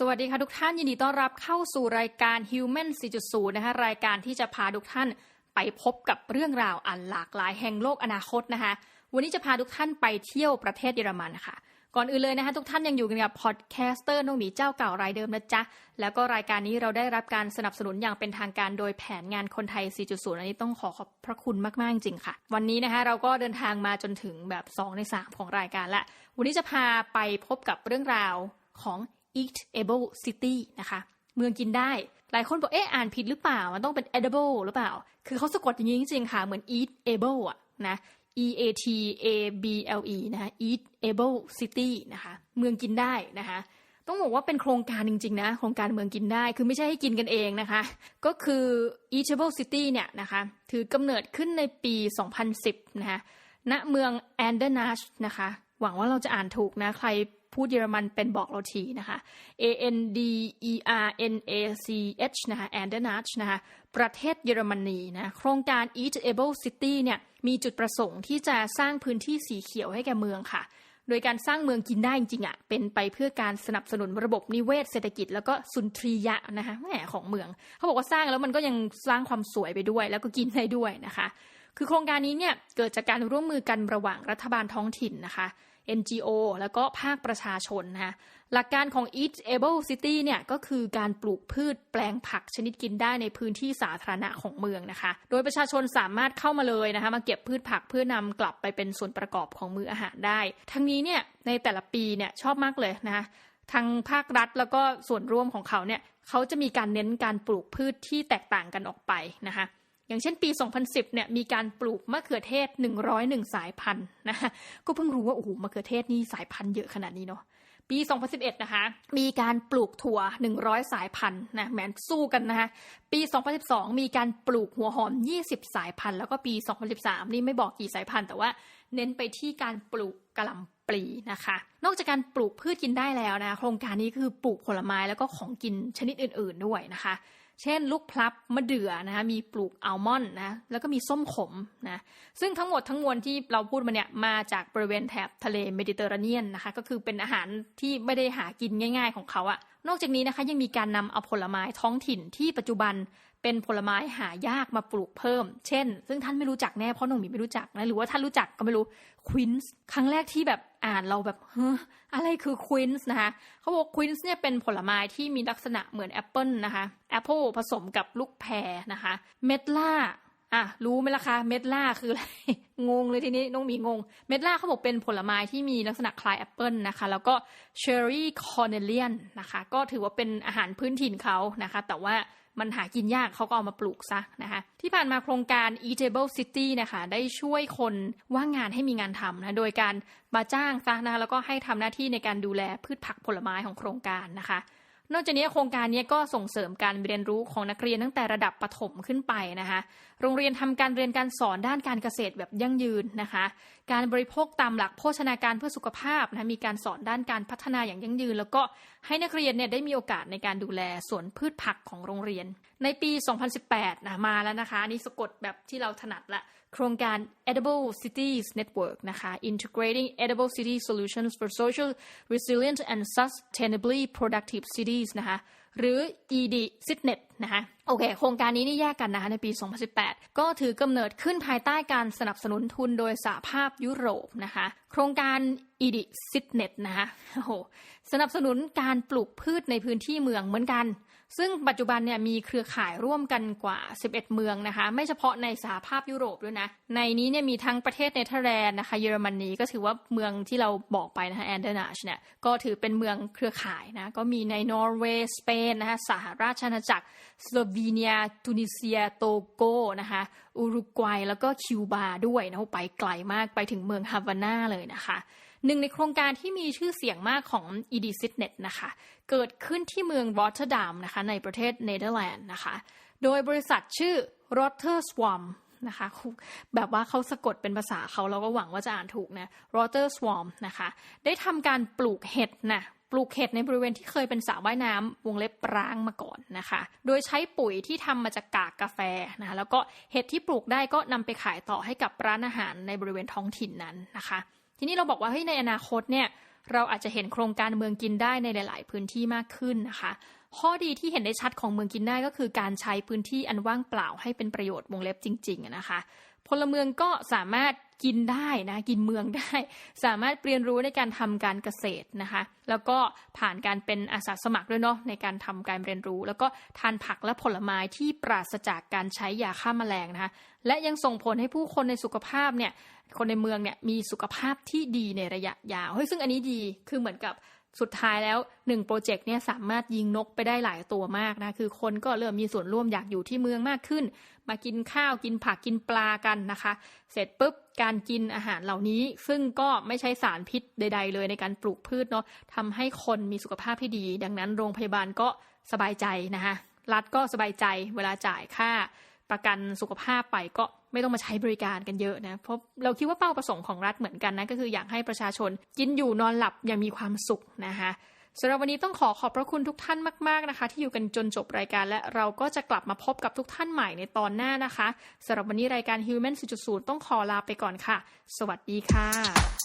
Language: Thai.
สวัสดีค่ะทุกท่านยินดีต้อนรับเข้าสู่รายการ Human 4.0 นะคะรายการที่จะพาทุกท่านไปพบกับเรื่องราวอันหลากหลายแห่งโลกอนาคตนะคะวันนี้จะพาทุกท่านไปเที่ยวประเทศเยอรมันค่ะก่อนอื่นเลยนะคะทุกท่านยังอยู่กันกับพอดแคสเตอร์น้องหมีเจ้าเก่ารายเดิมนะจ๊ะแล้วก็รายการนี้เราได้รับการสนับสนุนอย่างเป็นทางการโดยแผนงานคนไทย 4.0 อันนี้ต้องขอขอบพระคุณมากๆจริงๆค่ะ วันนี้นะคะเราก็เดินทางมาจนถึงแบบ 2 ใน 3 ของรายการละวันนี้จะพาไปพบกับเรื่องราวของ Eatable City นะคะ เมืองกินได้ หลายคนบอกเอ๊ะอ่านผิดหรือเปล่า มันต้องเป็น edible หรือเปล่า คือเขาสะกดอย่างนี้จริงๆค่ะ เหมือน eatable อะนะ e a t a b l e นะคะ eatable city นะคะ เมืองกินได้นะคะ ต้องบอกว่าเป็นโครงการจริง ๆ นะ โครงการเมืองกินได้ คือไม่ใช่ให้กินกันเองนะคะ ก็คือ eatable city เนี่ยนะคะ ถือกำเนิดขึ้นในปี 2010 นะคะ ณ เมืองแอนเดอร์นาชนะคะ หวังว่าเราจะอ่านถูกนะ ใครพูดเยอรมันเป็นบอกเราทีนะคะ A N D E R N A C H นะคะ a n d e r n a c h นะคะ ประเทศเยอรมนีนะ โครงการ Eatable City เนี่ยมีจุดประสงค์ที่จะสร้างพื้นที่สีเขียวให้แก่เมืองค่ะ โดยการสร้างเมืองกินได้จริงๆอะ เป็นไปเพื่อการสนับสนุนระบบนิเวศเศรษฐกิจ แล้วก็สุนทรียะนะคะแหมของเมือง เขาบอกว่าสร้างแล้วมันก็ยังสร้างความสวยไปด้วย แล้วก็กินได้ด้วยนะคะ คือโครงการนี้เนี่ยเกิดจากการร่วมมือกันระหว่างรัฐบาลท้องถิ่นนะคะ NGO แล้วก็ภาคประชาชนนะคะหลักการของ Eatable City เนี่ยก็คือการปลูกพืชแปลงผักชนิดกินได้ในพื้นที่สาธารณะของเมืองนะคะ โดยประชาชนสามารถเข้ามาเลยนะคะมาเก็บพืชผักเพื่อนำกลับไปเป็นส่วนประกอบของมื้ออาหารได้ ทั้งนี้เนี่ยในแต่ละปีเนี่ยชอบมากเลยนะคะทางภาครัฐแล้วก็ส่วนร่วมของเขาเนี่ยเขาจะมีการเน้นการปลูกพืชที่แตกต่างกันออกไปนะคะ อย่างเช่นปี 2010 เนี่ยมีการปลูกมะเขือเทศ 101 สายพันธุ์นะคะก็เพิ่งรู้ว่าโอ้โหมะเขือเทศนี่สายพันธุ์เยอะขนาดนี้เนาะปี 2011 นะคะ มีการปลูกถั่ว 100 สายพันธุ์นะแหมสู้กันนะคะปี 2012 มีการปลูกหัวหอม 20 สายพันธุ์ แล้วก็ปี 2013 นี่ไม่บอกกี่สายพันธุ์ แต่ว่าเน้นไปที่การปลูกกระหล่ำปลีนะคะ นอกจากการปลูกพืชกินได้แล้วนะ โครงการนี้คือปลูกผลไม้แล้วก็ของกินชนิดอื่น ๆ ด้วยนะคะ เช่น ลูกพลับมะเดื่อนะคะมีปลูกอัลมอนด์นะแล้วก็มีส้มขมนะซึ่งทั้งหมดทั้งมวลที่เราพูดมาเนี่ยมาจากบริเวณแถบทะเลเมดิเตอร์เรเนียนนะคะก็คือเป็นอาหารที่ไม่ได้หากินง่าย ๆของเขาอะ นอกจากนี้นะคะยังมีการนำเอาผลไม้ท้องถิ่นที่ปัจจุบันเป็นผลไม้หายากมาปลูกเพิ่ม เช่น ซึ่งท่านไม่รู้จักแน่เพราะน้องหมีไม่รู้จักนะ หรือว่าท่านรู้จักก็ไม่รู้ควินส์ครั้งแรกที่แบบอ่านเราแบบเฮ้ออะไรคือควินส์นะคะเขาบอกควินส์เนี่ยเป็นผลไม้ที่มีลักษณะเหมือนแอปเปิลนะคะแอปเปิลผสมกับลูกแพรนะคะ เมดล่า อะรู้ไหมล่ะคะเม็ดล่าคืออะไร งงเลยทีนี้น้องมีงง เม็ดล่าเขาบอกเป็นผลไม้ที่มีลักษณะคล้ายแอปเปิลนะคะ แล้วก็เชอร์รี่คอร์เนเลียนนะคะ ก็ถือว่าเป็นอาหารพื้นถิ่นเขานะคะ แต่ว่ามันหากินยากเขาก็เอามาปลูกซะนะคะที่ผ่านมาโครงการ Eatable City นะคะได้ช่วยคนว่างงานให้มีงานทำนะโดยการมาจ้างซะนะคะแล้วก็ให้ทำหน้าที่ในการดูแลพืชผักผลไม้ของโครงการนะคะ นอกจากนี้โครงการนี้ก็ส่งเสริมการเรียนรู้ของนักเรียนตั้งแต่ระดับประถมขึ้นไปนะคะ โรงเรียนทำการเรียนการสอนด้านการเกษตรแบบยั่งยืนนะคะ การบริโภคตามหลักโภชนาการเพื่อสุขภาพนะมีการสอนด้านการพัฒนาอย่างยั่งยืน แล้วก็ให้นักเรียนเนี่ยได้มีโอกาสในการดูแลสวนพืชผักของโรงเรียน ในปี 2018นะมาแล้วนะคะอันนี่สะกดแบบที่เราถนัดละโครงการ Edible Cities Network นะคะ Integrating Edible City Solutions for Social Resilient and Sustainably Productive Cities นะคะหรือ ED Sitnet นะคะ โอเค โครงการนี้นี่แยกกันนะคะในปี 2018 ก็ถือกำเนิดขึ้นภายใต้การสนับสนุนทุนโดยสหภาพยุโรปนะคะ โครงการ ED Sitnet นะคะโอ้โหสนับสนุนการปลูกพืชในพื้นที่เมืองเหมือนกันซึ่งปัจจุบันเนี่ยมีเครือข่ายร่วมกันกว่า 11 เมืองนะคะ ไม่เฉพาะในสหภาพยุโรปด้วยนะ ในนี้เนี่ยมีทั้งประเทศเนเธอร์แลนด์นะคะเยอรมนีก็ถือว่าเมืองที่เราบอกไปนะคะแอนเดอร์นาชเนี่ยก็ถือเป็นเมืองเครือข่ายนะ ก็มีในนอร์เวย์สเปนนะคะสหราชอาณาจักรสโลวีเนียตุนิเซียโตโกนะคะอุรุกวัยแล้วก็คิวบาด้วยนะไปไกลมากไปถึงเมืองฮาวาน่าเลยนะคะ หนึ่งในโครงการที่มีชื่อเสียงมากของ e d s i t n e t นะคะ เกิดขึ้นที่เมืองรอตเตอร์ดัมนะคะในประเทศเนเธอร์แลนด์นะคะ โดยบริษัทชื่อ r o t t e r s w a m นะคะแบบว่าเขาสะกดเป็นภาษาเขาเราก็หวังว่าจะอ่านถูกนะ r o t t e r s w a m นะคะ ได้ทำการปลูกเห็ดนะปลูกเห็ดในบริเวณที่เคยเป็นสระว่ายน้ำวงเล็บร้างมาก่อนนะคะ โดยใช้ปุ๋ยที่ทำมาจากกากกาแฟนะคะแล้วก็เห็ดที่ปลูกได้ก็นำไปขายต่อให้กับร้านอาหารในบริเวณท้องถิ่นนั้นนะคะ ทีนี้เราบอกว่าเฮ้ยในอนาคตเนี่ยเราอาจจะเห็นโครงการเมืองกินได้ในหลาย ๆ พื้นที่มากขึ้นนะคะข้อดีที่เห็นได้ชัดของเมืองกินได้ก็คือการใช้พื้นที่อันว่างเปล่าให้เป็นประโยชน์วงเล็บจริงๆนะคะ พลเมืองก็สามารถกินได้นะกินเมืองได้ สามารถเรียนรู้ในการทำการเกษตรนะคะ แล้วก็ผ่านการเป็นอาสาสมัครด้วยเนาะในการทำการเรียนรู้ แล้วก็ทานผักและผลไม้ที่ปราศจากการใช้ยาฆ่าแมลงนะคะและยังส่งผลให้ผู้คนในสุขภาพเนี่ยคนในเมืองเนี่ยมีสุขภาพที่ดีในระยะยาวเฮ้ยซึ่งอันนี้ดีคือเหมือนกับสุดท้ายแล้ว1โปรเจกต์เนี่ยสามารถยิงนกไปได้หลายตัวมากนะ คือคนก็เริ่มมีส่วนร่วมอยากอยู่ที่เมืองมากขึ้น มากินข้าวกินผักกินปลากันนะคะ เสร็จปุ๊บการกินอาหารเหล่านี้ ซึ่งก็ไม่ใช้สารพิษใด ๆ เลยในการปลูกพืชเนาะทำให้คนมีสุขภาพที่ดี ดังนั้นโรงพยาบาลก็สบายใจนะคะรัฐก็สบายใจเวลาจ่ายค่าประกันสุขภาพไปก็ ไม่ต้องมาใช้บริการกันเยอะนะเพราะเราคิดว่าเป้าประสงค์ของรัฐเหมือนกันนะก็คืออยากให้ประชาชนกินอยู่นอนหลับอย่างมีความสุขนะคะสำหรับวันนี้ต้องขอขอบพระคุณทุกท่านมาก ๆนะคะ ที่อยู่กันจนจบรายการและเราก็จะกลับมาพบกับทุกท่านใหม่ในตอนหน้านะคะสำหรับวันนี้รายการ Human 4.0 ต้องขอลาไปก่อนค่ะ สวัสดีค่ะ